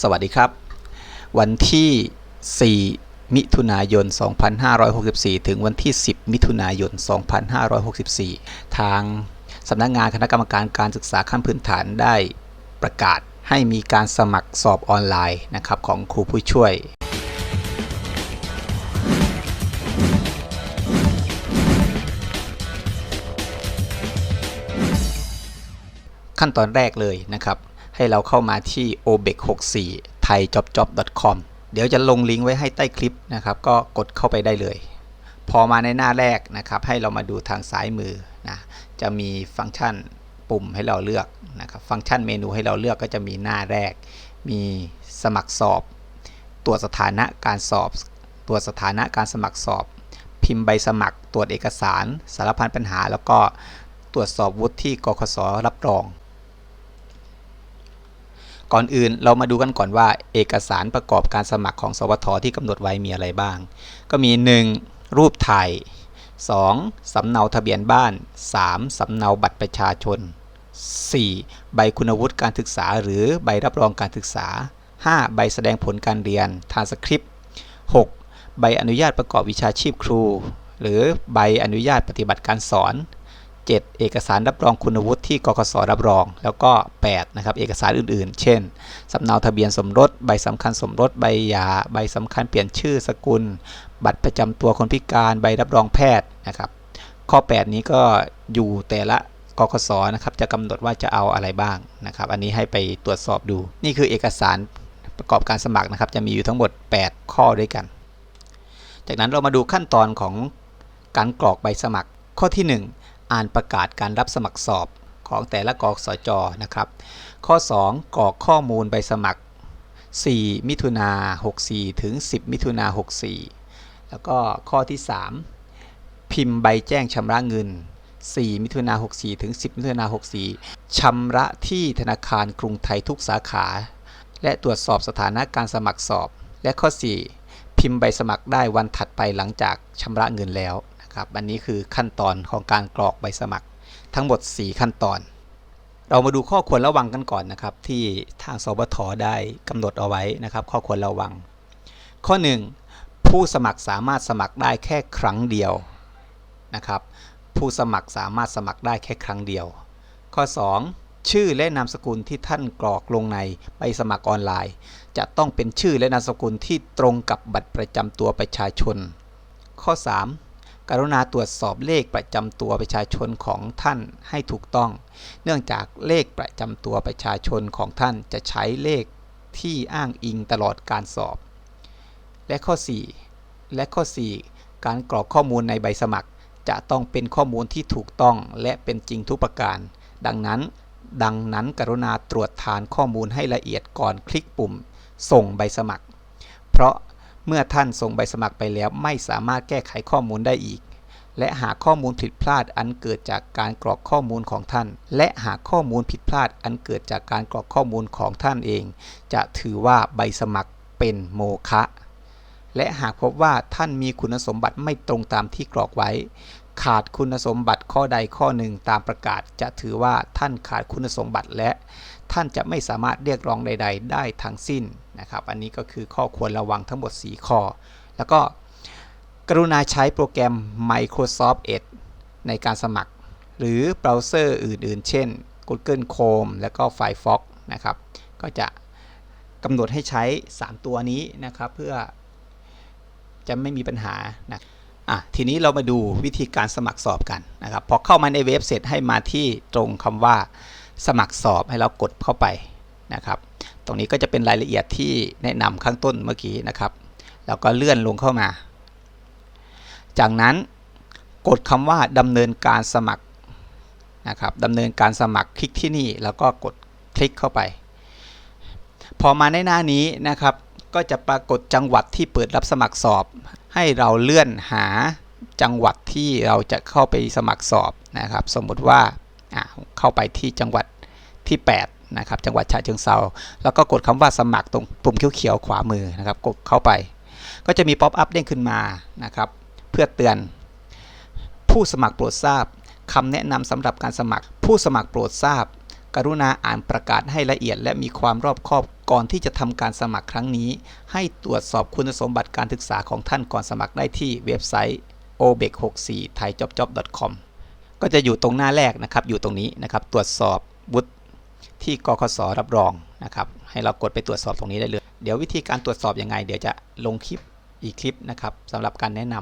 สวัสดีครับ วันที่ 4 มิถุนายน 2564 ถึงวันที่ 10 มิถุนายน 2564 ทางสำนักงานคณะกรรมการการศึกษาขั้นพื้นฐานได้ประกาศให้มีการสมัครสอบออนไลน์นะครับของครูผู้ช่วยขั้นตอนแรกเลยนะครับ ให้เราเข้ามาที่ obec 64 thaijobjob.com เดี๋ยวจะลงลิงก์ไว้ให้ใต้คลิปนะครับ ก็กดเข้าไปได้เลย พอมาในหน้าแรกนะครับ ให้เรามาดูทางซ้ายมือนะจะมีฟังก์ชันปุ่มให้เราเลือกนะครับ ฟังก์ชันเมนูให้เราเลือกก็จะมีหน้าแรก มีสมัครสอบ ตรวจสถานะการสอบ ตรวจสถานะการสมัครสอบ พิมพ์ใบสมัคร ตรวจเอกสาร สารพันปัญหา แล้วก็ตรวจสอบวุฒิที่กคสรับรอง ก่อนอื่นเรามาดูกันก่อนว่า เอกสารประกอบการสมัครของ สวทที่กำหนดไว้มีอะไรบ้าง ก็มี 1. รูปถ่าย 2. สำเนาทะเบียนบ้าน 3. สำเนาบัตรประชาชน 4. ใบคุณวุฒิการศึกษา หรือใบรับรองการศึกษา 5. ใบแสดงผลการเรียนทางสคริปต์ 6. ใบอนุญาตประกอบวิชาชีพครู หรือใบอนุญาตปฏิบัติการสอน 7. เอกสารรับรองคุณวุฒิที่กกสรับรอง แล้วก็ 8. นะครับเอกสารอื่นๆ เช่นสำเนาทะเบียนสมรส ใบสำคัญสมรส ใบหย่าใบสำคัญเปลี่ยนชื่อสกุล บัตรประจำตัวคนพิการใบรับรองแพทย์นะครับ ข้อ 8 นี้ก็อยู่แต่ละกกสนะครับจะกำหนดว่าจะเอาอะไรบ้างนะครับ อันนี้ให้ไปตรวจสอบดู นี่คือเอกสารประกอบการสมัครนะครับ จะมีอยู่ทั้งหมด 8 ข้อด้วยกัน จากนั้นเรามาดูขั้นตอนของการกรอกใบสมัครข้อที่ 1 อ่านประกาศการรับสมัครสอบของแต่ละกอกสจนะครับ ข้อ 2 กรอกข้อมูลใบสมัคร 4 มิถุนา64 ถึง 10 มิถุนา64 แล้วก็ข้อที่ 3 พิมพ์ใบแจ้งชำระเงิน 4 มิถุนา64 ถึง 10 มิถุนา64ชำระที่ธนาคารกรุงไทยทุกสาขา และตรวจสอบสถานะการสมัครสอบ และข้อ 4 พิมพ์ใบสมัครได้วันถัดไปหลังจากชำระเงินแล้ว ครับอันนี้คือขั้นตอนของการกรอกใบสมัคร ทั้งหมด 4 ขั้นตอน เรามาดูข้อควรระวังกันก่อนนะครับ ที่ทางสบทได้กำหนดเอาไว้นะครับ ข้อควรระวัง ข้อ 1 ผู้สมัครสามารถสมัครได้แค่ครั้งเดียวนะครับ ผู้สมัครสามารถสมัครได้แค่ครั้งเดียว ข้อ 2ชื่อและนามสกุลที่ท่านกรอกลงในใบสมัครออนไลน์ จะต้องเป็นชื่อและนามสกุลที่ตรงกับบัตรประจำตัวประชาชน ข้อ 3 กรุณาตรวจสอบเลขประจำตัวประชาชนของท่านให้ถูกต้อง เนื่องจากเลขประจำตัวประชาชนของท่านจะใช้เลขที่อ้างอิงตลอดการสอบ และข้อ 4 และข้อ 4 การกรอกข้อมูลในใบสมัคร จะต้องเป็นข้อมูลที่ถูกต้องและเป็นจริงทุกประการ ดังนั้น ดังนั้นกรุณาตรวจทานข้อมูลให้ละเอียดก่อนคลิกปุ่ม ส่งใบสมัคร เพราะ เมื่อท่านส่งใบสมัครไปแล้วไม่สามารถแก้ไขข้อมูลได้อีก และหากข้อมูลผิดพลาดอันเกิดจากการกรอกข้อมูลของท่าน และหากข้อมูลผิดพลาดอันเกิดจากการกรอกข้อมูลของท่านเอง จะถือว่าใบสมัครเป็นโมฆะและหากพบว่าท่านมีคุณสมบัติไม่ตรงตามที่กรอกไว้ ขาดคุณสมบัติข้อใดข้อหนึ่งตามประกาศจะถือว่าท่านขาดคุณสมบัติและท่านจะไม่สามารถเรียกร้องใด ๆ ได้ทั้งสิ้นนะครับ อันนี้ก็คือข้อควรระวังทั้งหมด 4 ข้อ แล้วก็กรุณาใช้โปรแกรม Microsoft Edge ในการสมัคร หรือเบราว์เซอร์อื่น ๆ เช่น Google Chrome แล้วก็ Firefox นะครับ ก็จะกำหนดให้ใช้ 3 ตัวนี้นะครับ เพื่อจะไม่มีปัญหานะ อะทีนี้เรามาดูวิธีการสมัครสอบกันนะครับพอเข้ามาในเว็บเสร็จให้มาที่ตรงคำว่าสมัครสอบให้เรากดเข้าไปนะครับ ตรงนี้ก็จะเป็นรายละเอียดที่แนะนำข้างต้นเมื่อกี้นะครับแล้วก็เลื่อนลงเข้ามา จากนั้นกดคำว่าดำเนินการสมัครนะครับดำเนินการสมัครคลิกที่นี่แล้วก็กดคลิกเข้าไป พอมาในหน้านี้นะครับ ก็จะปรากฏจังหวัดที่เปิดรับสมัครสอบ ให้เราเลื่อนหาจังหวัดที่เราจะเข้าไปสมัครสอบนะครับ สมมุติว่าเข้าไปที่จังหวัดที่ 8 นะครับ จังหวัดฉะเชิงเซาแล้วก็กดคำว่าสมัครตรงปุ่มเขียวๆขวามือนะครับ กดเข้าไป ก็จะมีป๊อปอัพเด้งขึ้นมานะครับ เพื่อเตือน ผู้สมัครโปรดทราบคำแนะนำสำหรับการสมัคร ผู้สมัครโปรดทราบ กรุณาอ่านประกาศให้ละเอียด และมีความรอบคอบก่อนที่จะทำการสมัครครั้งนี้ ให้ตรวจสอบคุณสมบัติการศึกษาของท่านก่อนสมัครได้ที่เว็บไซต์ obec64 thaijobjob.com ก็จะอยู่ตรงหน้าแรกนะครับ อยู่ตรงนี้นะครับ ตรวจสอบวุฒิที่กคสรับรองนะครับ ให้เรากดไปตรวจสอบตรงนี้ได้เลย เดี๋ยววิธีการตรวจสอบยังไง เดี๋ยวจะลงคลิปอีกคลิปนะครับสำหรับการแนะน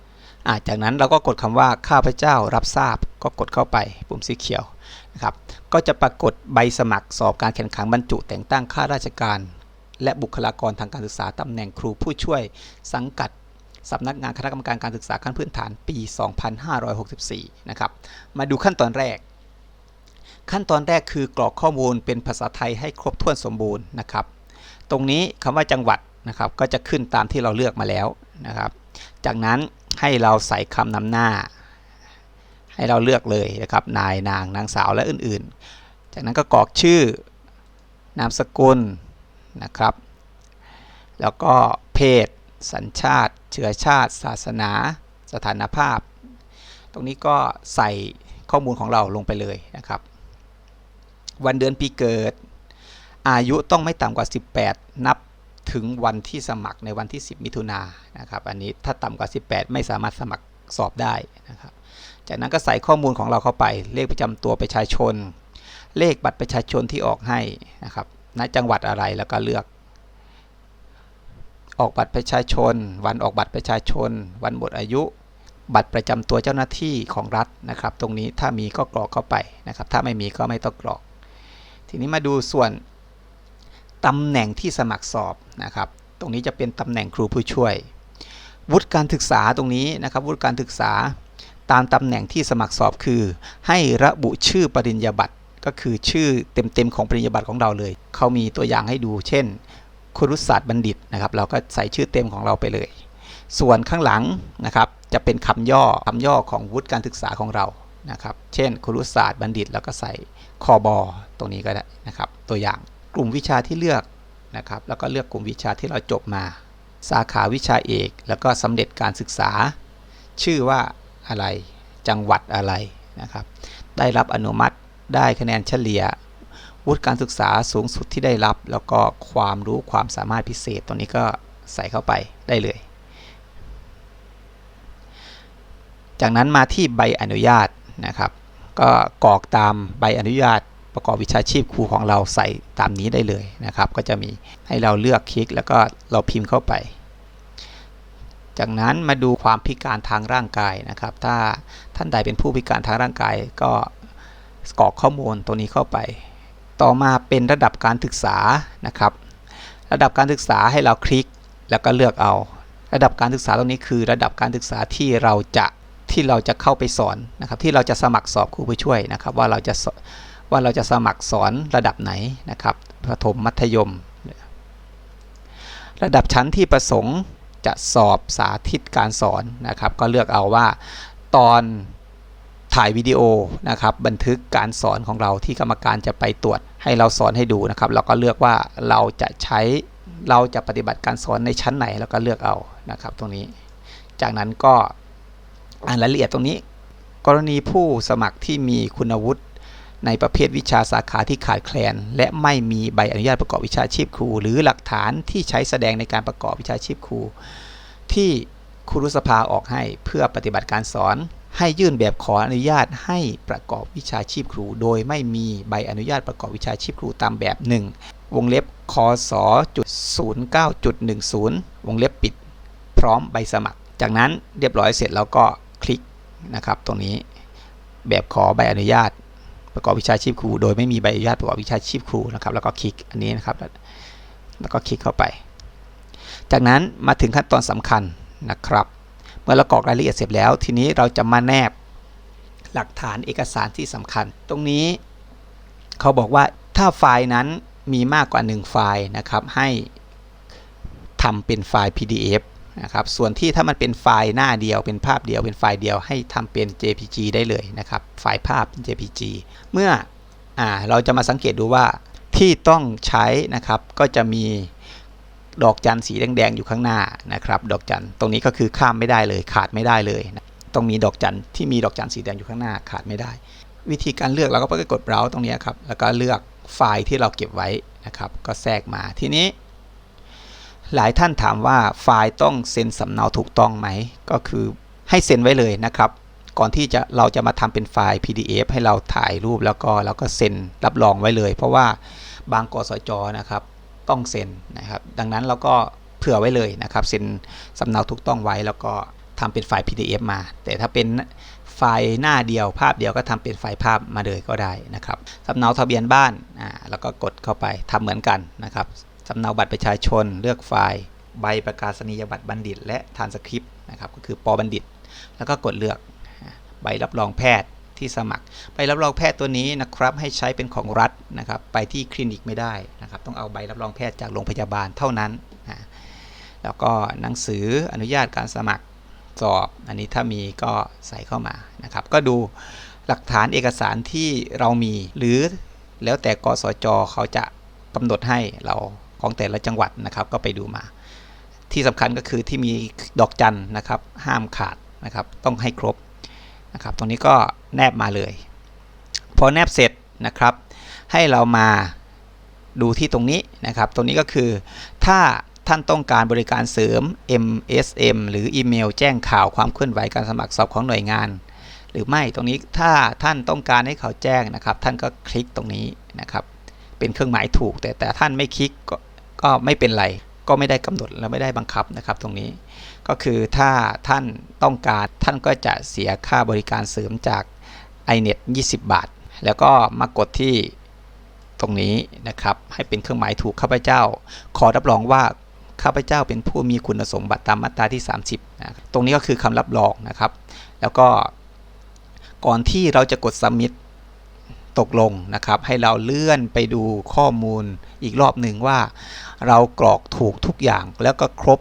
ำอาจากนั้นเราก็กดคำว่าข้าพเจ้ารับทราบ ก็กดเข้าไปปุ่มสีเขียวนะครับก็จะปรากฏใบสมัครสอบการแข่งขันบรรจุ แต่งตั้งข้าราชการ และบุคลากรทางการศึกษาตำแหน่งครูผู้ช่วยสังกัดสำนักงานคณะกรรมการการศึกษาขั้นพื้นฐานปี 2564 นะครับ มาดูขั้นตอนแรก ขั้นตอนแรกคือกรอกข้อมูลเป็นภาษาไทยให้ครบถ้วนสมบูรณ์นะครับ ตรงนี้คำว่าจังหวัดนะครับก็จะขึ้นตามที่เราเลือกมาแล้วนะครับ จากนั้นให้เราใส่คำนำหน้า ให้เราเลือกเลยนะครับ นายนางนางสาวและอื่นๆ จากนั้นก็กรอกชื่อนามสกุลนะครับ แล้วก็เพศ สัญชาติ เชื้อชาติ ศาสนา สถานภาพ ตรงนี้ก็ใส่ข้อมูลของเราลงไปเลยนะครับ วันเดือนปีเกิด อายุต้องไม่ต่ำกว่า 18 นับถึงวันที่สมัครในวันที่ 10 มิถุนายนนะครับ อันนี้ถ้าต่ำกว่า 18 ไม่สามารถสมัครสอบได้นะครับ จากนั้นก็ใส่ข้อมูลของเราเข้าไป เลขประจำตัวประชาชน เลขบัตรประชาชนที่ออกให้นะครับณจังหวัดอะไรแล้วก็เลือก ออกบัตรประชาชน วันออกบัตรประชาชน วันหมดอายุ บัตรประจำตัวเจ้าหน้าที่ของรัฐนะครับ ตรงนี้ถ้ามีก็กรอกเข้าไปนะครับ ถ้าไม่มีก็ไม่ต้องกรอก ทีนี้มาดูส่วนตำแหน่งที่สมัครสอบนะครับ ตรงนี้จะเป็นตำแหน่งครูผู้ช่วย วุฒิการศึกษาตรงนี้นะครับ วุฒิการศึกษา ตามตำแหน่งที่สมัครสอบคือ ให้ระบุชื่อปริญญาบัตรก็คือชื่อเต็มๆของปริญญาบัตรของเราเลย เขามีตัวอย่างให้ดู เช่นครุศาสตร์บัณฑิตนะครับ เราก็ใส่ชื่อเต็มของเราไปเลย ส่วนข้างหลังนะครับจะเป็นคำย่อคำย่อของวุฒิการศึกษาของเรานะครับ เช่นครุศาสตร์บัณฑิต แล้วก็ใส่คอบอตรงนี้ก็ได้นะครับ ตัวอย่างกลุ่มวิชาที่เลือกนะครับ แล้วก็เลือกกลุ่มวิชาที่เราจบมา สาขาวิชาเอก แล้วก็สำเร็จการศึกษา ชื่อว่า อะไร จังหวัดอะไรนะครับ ได้รับอนุมัติได้คะแนนเฉลี่ย วุฒิการศึกษาสูงสุดที่ได้รับ แล้วก็ความรู้ความสามารถพิเศษตรงนี้ก็ใส่เข้าไปได้เลย จากนั้นมาที่ใบอนุญาตนะครับ ก็กรอกตามใบอนุญาตประกอบวิชาชีพครูของเราใส่ตามนี้ได้เลยนะครับ ก็จะมีให้เราเลือกคลิกแล้วก็เราพิมพ์เข้าไป จากนั้นมาดูความพิการทางร่างกายนะครับ ถ้าท่านใดเป็นผู้พิการทางร่างกายก็กรอกข้อมูลตัวนี้เข้าไป ต่อมาเป็นระดับการศึกษานะครับ ระดับการศึกษาให้เราคลิกแล้วก็เลือกเอา ระดับการศึกษาตรงนี้คือระดับการศึกษาที่เราจะที่เราจะเข้าไปสอนนะครับที่เราจะสมัครสอบครูผู้ช่วยนะครับ ว่าเราจะว่าเราจะสมัครสอนระดับไหนนะครับประถมมัธยม ระดับชั้นที่ประสงค์ จะสอบสาธิตการสอนนะครับ ก็เลือกเอาว่าตอนถ่ายวิดีโอนะครับบันทึกการสอนของเราที่กรรมการจะไปตรวจให้เราสอนให้ดูนะครับ เราก็เลือกว่าเราจะใช้เราจะปฏิบัติการสอนในชั้นไหนแล้วก็เลือกเอานะครับ ตรงนี้ จากนั้นก็อ่านรายละเอียดตรงนี้ กรณีผู้สมัครที่มีคุณวุฒิ ในประเภทวิชาสาขาที่ขาดแคลน และไม่มีใบอนุญาตประกอบวิชาชีพครู หรือหลักฐานที่ใช้แสดงในการประกอบวิชาชีพครู ที่ครูรุษภาออกให้เพื่อปฏิบัติการสอน ให้ยื่นแบบขออนุญาตให้ประกอบวิชาชีพครู โดยไม่มีใบอนุญาตประกอบวิชาชีพครูตามแบบ 1 วงเล็บคศจุด09.10 วงเล็บปิด พร้อมใบสมัคร จากนั้นเรียบร้อยเสร็จแล้วก็คลิกนะครับตรงนี้แบบขอใบอนุญาต ประกอบวิชาชีพครูโดยไม่มีใบอนุญาตประกอบวิชาชีพครูนะครับ แล้วก็คลิกอันนี้นะครับ แล้วก็คลิกเข้าไป จากนั้นมาถึงขั้นตอนสำคัญนะครับ เมื่อเรากรอกรายละเอียดเสร็จแล้ว ทีนี้เราจะมาแนบหลักฐานเอกสารที่สำคัญ ตรงนี้เขาบอกว่าถ้าไฟล์นั้นมีมากกว่า 1 ไฟล์นะครับ ให้ทำเป็นไฟล์ PDF นะครับส่วนที่ถ้ามันเป็นไฟล์หน้าเดียวเป็นภาพเดียวเป็นไฟล์เดียวให้ทำเป็น JPG ได้เลยนะครับไฟล์ภาพ JPG เมื่ออเราจะมาสังเกตดูว่าที่ต้องใช้นะครับก็จะมีดอกจันสีแดงๆอยู่ข้างหน้านะครับดอกจันตรงนี้ก็คือข้ามไม่ได้เลยขาดไม่ได้เลยนะต้องมีดอกจันที่มีดอกจันสีแดงอยู่ข้างหน้าขาดไม่ได้ วิธีการเลือกเราก็ไปกด browse ตรงนี้ครับแล้วก็เลือกไฟล์ที่เราเก็บไว้นะครับก็แทรกมาทีนี้ หลายท่านถามว่าไฟล์ต้องเซ็นสำเนาถูกต้องไหม ก็คือให้เซ็นไว้เลยนะครับ ก่อนที่จะเราจะมาทำเป็นไฟล์ PDF ให้เราถ่ายรูปแล้วก็เราก็เซ็นรับรองไว้เลย เพราะว่าบางกสจนะครับต้องเซ็นนะครับ ดังนั้นเราก็เผื่อไว้เลยนะครับเซ็นสำเนาถูกต้องไว้แล้วก็ทำเป็นไฟล์ PDF มา แต่ถ้าเป็นไฟล์หน้าเดียวภาพเดียวก็ทำเป็นไฟล์ภาพมาเลยก็ได้นะครับสำเนาทะเบียนบ้านอ่าแล้วก็กดเข้าไปทำเหมือนกันนะครับ สำเนาบัตรประชาชน เลือกไฟล์ใบประกาศนียบัตรบัณฑิต และทานสคริปต์นะครับก็คือปอบัณฑิต แล้วก็กดเลือกใบรับรองแพทย์ที่สมัคร ใบรับรองแพทย์ตัวนี้นะครับให้ใช้เป็นของรัฐนะครับไปที่คลินิกไม่ได้นะครับต้องเอาใบรับรองแพทย์จากโรงพยาบาลเท่านั้นนะแล้วก็หนังสืออนุญาตการสมัครสอบ อันนี้ถ้ามีก็ใส่เข้ามานะครับ ก็ดูหลักฐานเอกสารที่เรามีหรือแล้วแต่กสจเขาจะกำหนดให้เรา ของแต่ละจังหวัดนะครับ ก็ไปดูมา ที่สำคัญก็คือที่มีดอกจันนะครับ ห้ามขาดนะครับ ต้องให้ครบนะครับ ตรงนี้ก็แนบมาเลย พอแนบเสร็จนะครับ ให้เรามาดูที่ตรงนี้นะครับ ตรงนี้ก็คือถ้าท่านต้องการบริการเสริม MSM หรืออีเมลแจ้งข่าวความเคลื่อนไหวการสมัครสอบของหน่วยงาน หรือไม่ตรงนี้ถ้าท่านต้องการให้เขาแจ้งนะครับ ท่านก็คลิกตรงนี้นะครับ เป็นเครื่องหมายถูกแต่แต่ท่านไม่คลิกก็ ก็ไม่เป็นไร ก็ไม่ได้กำหนดและไม่ได้บังคับนะครับตรงนี้ ก็คือถ้าท่านต้องการท่านก็จะเสียค่าบริการเสริมจาก iNet 20 บาท แล้วก็มากดที่ตรงนี้นะครับ ให้เป็นเครื่องหมายถูกข้าพเจ้า ขอรับรองว่าข้าพเจ้าเป็นผู้มีคุณสมบัติตามมาตราที่ 30นะตรงนี้ก็คือคำรับรองนะครับ แล้วก็ก่อนที่เราจะกด submit ตกลงนะครับ ให้เราเลื่อนไปดูข้อมูลอีกรอบหนึ่งว่า เรากรอกถูกทุกอย่างแล้วก็ครบ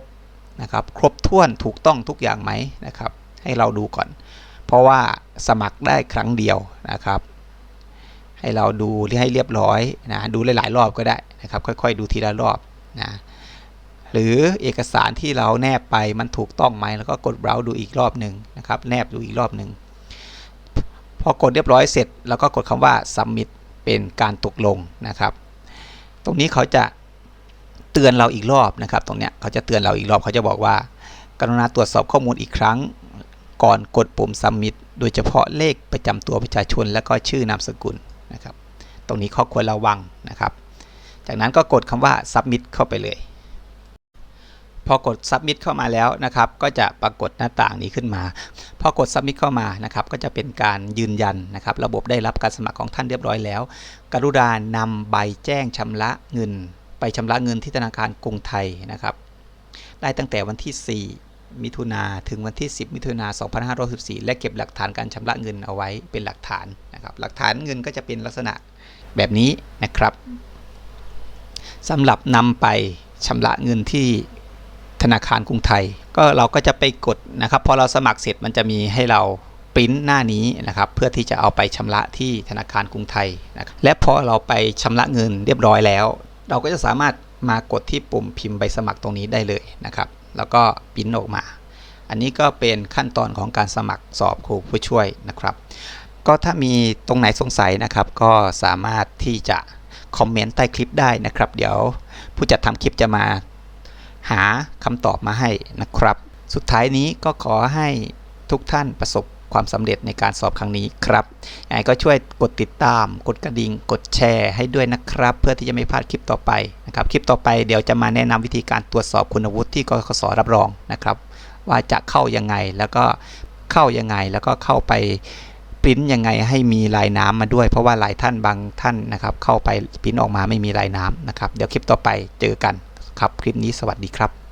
นะครับ ครบถ้วนถูกต้องทุกอย่างไหมนะครับ ให้เราดูก่อน เพราะว่าสมัครได้ครั้งเดียวนะครับ ให้เราดูให้เรียบร้อยนะดูหลายๆ รอบก็ได้นะครับ ค่อยๆ ดูทีละรอบนะหรือเอกสารที่เราแนบไปมันถูกต้องไหมแล้วก็กดเบราว์ดูอีกรอบหนึ่งนะครับ แนบดูอีกรอบหนึ่ง พอกดเรียบร้อยเสร็จแล้วก็กดคำว่า submit เป็นการตกลงนะครับ ตรงนี้เขาจะเตือนเราอีกรอบนะครับ ตรงเนี้ยเขาจะเตือนเราอีกรอบเขาจะบอกว่า กรุณาตรวจสอบข้อมูลอีกครั้ง ก่อนกดปุ่ม submit โดยเฉพาะเลขประจำตัวประชาชน และก็ชื่อนามสกุลนะครับ ตรงนี้ข้อควรระวังนะครับ จากนั้นก็กดคำว่า submit เข้าไปเลย พอกด submit เข้ามาแล้วนะครับ ก็จะปรากฏหน้าต่างนี้ขึ้นมา พอกด submit เข้ามานะครับ ก็จะเป็นการยืนยันนะครับ ระบบได้รับการสมัครของท่านเรียบร้อยแล้ว กรุณานำใบแจ้งชำระเงิน ไปชำระเงินที่ธนาคารกรุงไทยนะครับ ได้ตั้งแต่วันที่ 4มิถุนาถึงวันที่ 10 มิถุนา2564 และเก็บหลักฐานการชำระเงินเอาไว้เป็นหลักฐานนะครับ หลักฐานเงินก็จะเป็นลักษณะแบบนี้นะครับสำหรับนำไปชำระเงินที่ ธนาคารกรุงไทย ก็เราก็จะไปกดนะครับพอเราสมัครเสร็จมันจะมีให้เราปริ้นหน้านี้นะครับเพื่อที่จะเอาไปชำระที่ธนาคารกรุงไทยนะครับและพอเราไปชำระเงินเรียบร้อยแล้ว เราก็จะสามารถมากดที่ปุ่มพิมพ์ใบสมัครตรงนี้ได้เลยนะครับแล้วก็ปริ้นออกมา อันนี้ก็เป็นขั้นตอนของการสมัครสอบครูผู้ช่วยนะครับ ก็ถ้ามีตรงไหนสงสัยนะครับ ก็สามารถที่จะคอมเมนต์ใต้คลิปได้นะครับ เดี๋ยวผู้จัดทำคลิปจะมา หาคำตอบมาให้นะครับ สุดท้ายนี้ก็ขอให้ทุกท่านประสบความสำเร็จในการสอบครั้งนี้ครับยังไงก็ช่วยกดติดตาม กดกระดิ่ง กดแชร์ให้ด้วยนะครับ เพื่อที่จะไม่พลาดคลิปต่อไปนะครับ คลิปต่อไปเดี๋ยวจะมาแนะนำวิธีการตรวจสอบคุณวุฒิที่กกสรับรองนะครับ ว่าจะเข้ายังไงแล้วก็เข้ายังไงแล้วก็เข้าไปปริ้นยังไงให้มีลายน้ำมาด้วย เพราะว่าหลายท่านบางท่านนะครับ เข้าไปปริ้นออกมาไม่มีลายน้ำนะครับ เดี๋ยวคลิปต่อไปเจอกัน ครับ คลิปนี้สวัสดีครับ